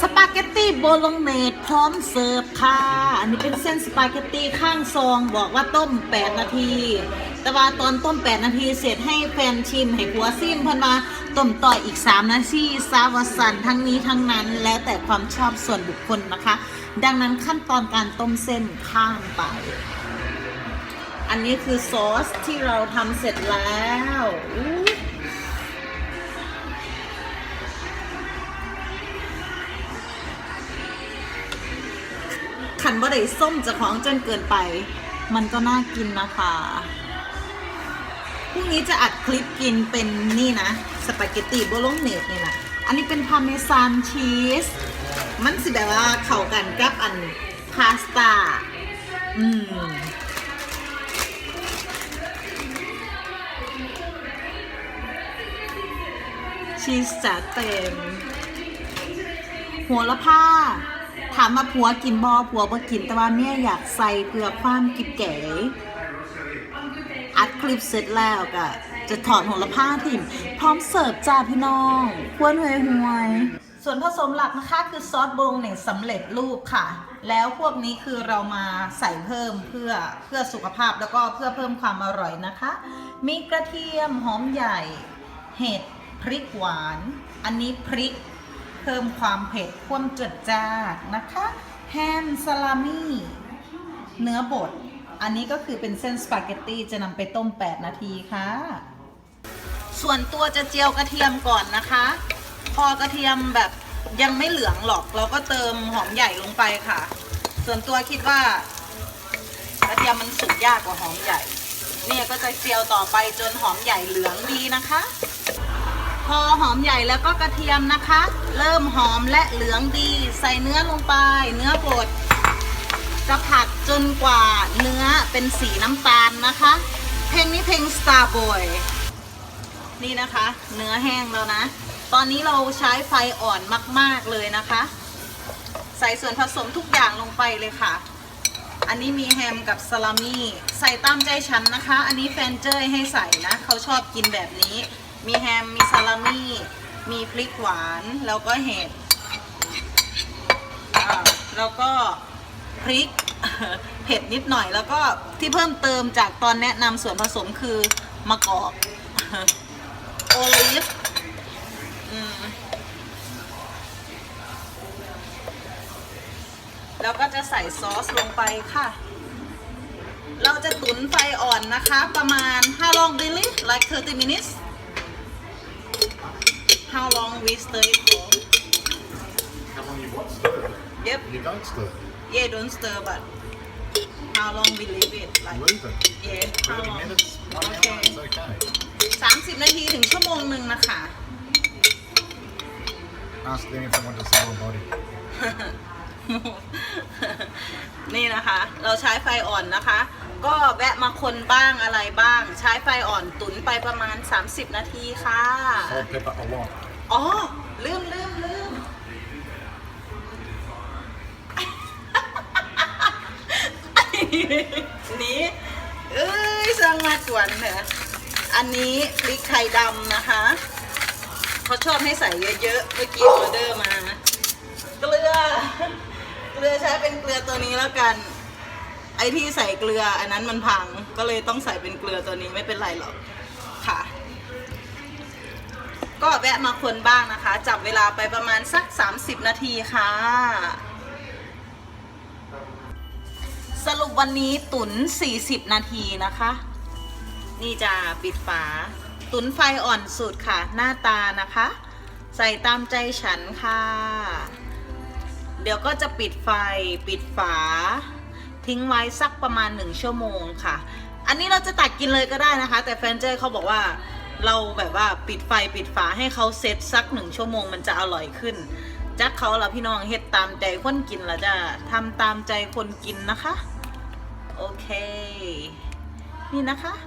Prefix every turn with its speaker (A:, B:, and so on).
A: สปาเกตตี้โบโลเนสพร้อมเสิร์ฟค่ะ อันนี้เป็นเส้นสปาเกตตี้ข้างซองบอกว่าต้ม 8 นาที แต่ว่าตอนต้ม 8 นาทีเสร็จให้แฟนชิมให้ผัวซิมเพิ่นมาต้มต่ออีก 3 นาทีซาวสันทั้งนี้ทั้งนั้นแล้วแต่ความชอบส่วนบุคคลนะคะ ดังนั้นขั้นตอนการต้มเส้นข้ามไป อันนี้คือซอสที่เราทำเสร็จแล้ว ขันบ่ได้ส้มจะของจนเกินไป มันก็น่ากินนะคะพรุ่งนี้จะอัดคลิปกินเป็นนี่นะสปาเกตตีโบโลเนสนี่นะอันนี้เป็นพาเมซานชีสมันสิแบบว่าเข้ากันกับอันพาสต้าอืมชีสจัดเต็มหัวละผ้า ถามมาผัวกินบอผัวบ่กินแต่ว่าเมียอยากใส่เพื่อความกิบเก๋อัดคลิปเสร็จแล้วก็จะถอดหัวละผ้าทิมพร้อมเสิร์ฟจ้าพี่น้องควนหวยหวย ส่วนผสมหลักนะคะคือซอสบงเหน่งสำเร็จรูปค่ะ แล้วพวกนี้คือเรามาใส่เพิ่มเพื่อเพื่อสุขภาพแล้วก็เพื่อเพิ่มความอร่อยนะคะ มีกระเทียมหอมใหญ่ เห็ดพริกหวาน อันนี้พริก เพิ่มความเผ็ดความจดจ้าดนะคะแฮมซาลามี่เนื้อบด อันนี้ก็คือเป็นเส้นสปาเกตตีจะนำไปต้ม 8 นาทีค่ะ ส่วนตัวจะเจียวกระเทียมก่อนนะคะ พอกระเทียมแบบยังไม่เหลืองหรอก เราก็เติมหอมใหญ่ลงไปค่ะ ส่วนตัวคิดว่ากระเทียมมันสุกยากกว่าหอมใหญ่ เนี่ยก็จะเจียวต่อไปจนหอมใหญ่เหลืองดีนะคะ พอหอมใหญ่แล้วก็กระเทียมนะคะ เริ่มหอมและเหลืองดี ใส่เนื้อลงไป เนื้อบดจะผัดจนกว่าเนื้อเป็นสีน้ำตาลนะคะ เพลงนี้เพลง Star Boy นี่นะคะ เนื้อแห้งแล้วนะ ตอนนี้เราใช้ไฟอ่อนมาก ๆ เลยนะคะ ใส่ส่วนผสมทุกอย่างลงไปเลยค่ะ อันนี้มีแฮมกับสลามี่ ใส่ตามใจฉันนะคะ อันนี้แฟนเจยให้ใส่นะ เขาชอบกินแบบนี้ มีแฮม มีสลามี่ มีพริกหวาน แล้วก็เห็ดแล้วก็พริกเผ็ดนิดหน่อย แล้วก็ที่เพิ่มเติมจากตอนแนะนำส่วนผสมคือมะกอกโอลิฟแล้วก็จะใส่ซอสลงไปค่ะ เราจะตุ๋นไฟอ่อนนะคะ ประมาณ how long really like 30 minutes how long we stir it for
B: How long you what stir?
A: yep
B: You don't stir.
A: yeah don't stir but how long we leave it like
B: Leave it.
A: yeah how
B: 30
A: long
B: minutes, one hour,
A: Okay.
B: it's okay.
A: 30 นาทีถึงชั่วโมงหนึ่งนะคะ
B: Ask them if they want to sell a body.
A: นี่นะคะ เราใช้ไฟอ่อนนะคะ ก็แวะมาคนบ้างอะไรบ้าง ใช้ไฟอ่อนตุ๋นไปประมาณ 30 นาทีค่ะ
B: Salt, pepper, a lot.
A: อ๋อ ลืมลืมลืม นี้เอ้ยสร้างมากวนเถอะอันนี้พริกไทยดำนะคะเขาชอบให้ใส่เยอะๆ เมื่อกี้ออเดอร์มา เกลือ เกลือใช้เป็นเกลือตัวนี้แล้วกัน ไอที่ใส่เกลืออันนั้นมันพังก็เลยต้องใส่เป็นเกลือตัวนี้ไม่เป็นไรหรอกค่ะ ก็แวะมาคนบ้างนะคะ จับเวลาไปประมาณสัก 30 นาทีค่ะ สรุปวันนี้ตุน 40 นาทีนะคะ นี่จะปิดฝา ตุนไฟอ่อนสุดค่ะ หน้าตานะคะ ใส่ตามใจฉันค่ะ เดี๋ยวก็จะปิดไฟปิดฝา ทิ้งไว้สักประมาณ 1 ชั่วโมงค่ะ อันนี้เราจะตักกินเลยก็ได้นะคะ แต่แฟนเจอร์เขาบอกว่าเราแบบว่าปิดไฟปิดฝาให้เขาเซตสักหนึ่งชั่วโมงมันจะอร่อยขึ้นจักเขาละพี่น้องเฮ็ดตามใจคนกินละจ้ะทำตามใจคนกินนะคะ โอเค นี่นะคะ